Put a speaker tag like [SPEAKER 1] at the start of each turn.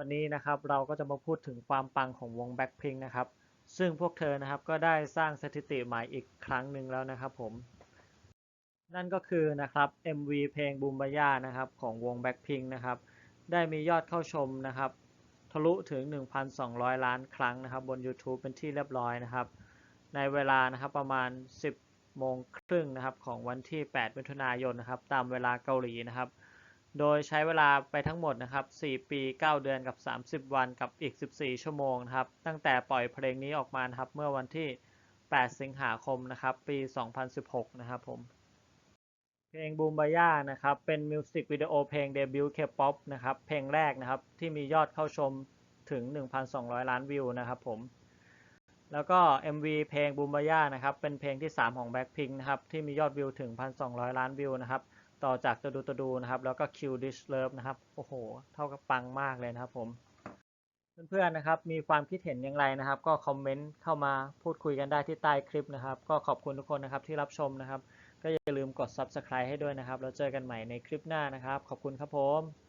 [SPEAKER 1] วันนี้นะครับเราก็จะมาพูดถึงความปังของวง Blackpink นะครับ ซึ่งพวกเธอนะครับก็ได้สร้างสถิติใหม่อีกครั้งหนึ่งแล้วนะครับผม นั่นก็คือนะครับ MV เพลง Boom b a y a นะครับของวง Blackpink นะครับ ได้มียอดเข้าชมนะครับทะลุถึง 1,200 ล้านครั้งนะครับ บน YouTube เป็นที่เรียบร้อยนะครับ ในเวลานะครับประมาณ 10โมงครึ่งนะครับของวันที่ 8 มิถุนายนนะครับ ตามเวลาเกาหลีนะครับ โดยใช้เวลาไปทั้งหมดนะครับ 4 ปี 9 เดือนกับ 30 วันกับอีก 14 ชั่วโมงนะครับ ตั้งแต่ปล่อยเพลงนี้ออกมานะครับเมื่อวันที่ 8 สิงหาคมนะครับ ปี 2016 นะครับผม เพลง Boom b a y a นะครับ เป็นมิวสิกวิดีโอเพลงเดบิวต์ K-POP นะครับ เพลงแรกนะครับ ที่มียอดเข้าชมถึง 1,200 ล้านวิวนะครับผม แล้วก็ MV เพลง Boom b a y a นะครับ เป็นเพลงที่ 3 ของ Blackpink นะครับ ที่มียอดวิวถึง 1,200 ล้านวิวนะครับ ต่อจากตะดูตะดูนะครับ แล้วก็ Q Dish Love นะครับ โอ้โห เท่ากับปังมากเลยนะครับผม เพื่อนๆนะครับ มีความคิดเห็นอย่างไรนะครับ ก็คอมเมนต์เข้ามาพูดคุยกันได้ที่ใต้คลิปนะครับ ก็ขอบคุณทุกคนนะครับที่รับชมนะครับ ก็อย่าลืมกด Subscribe ให้ด้วยนะครับ แล้วเจอกันใหม่ในคลิปหน้านะครับ ขอบคุณครับผม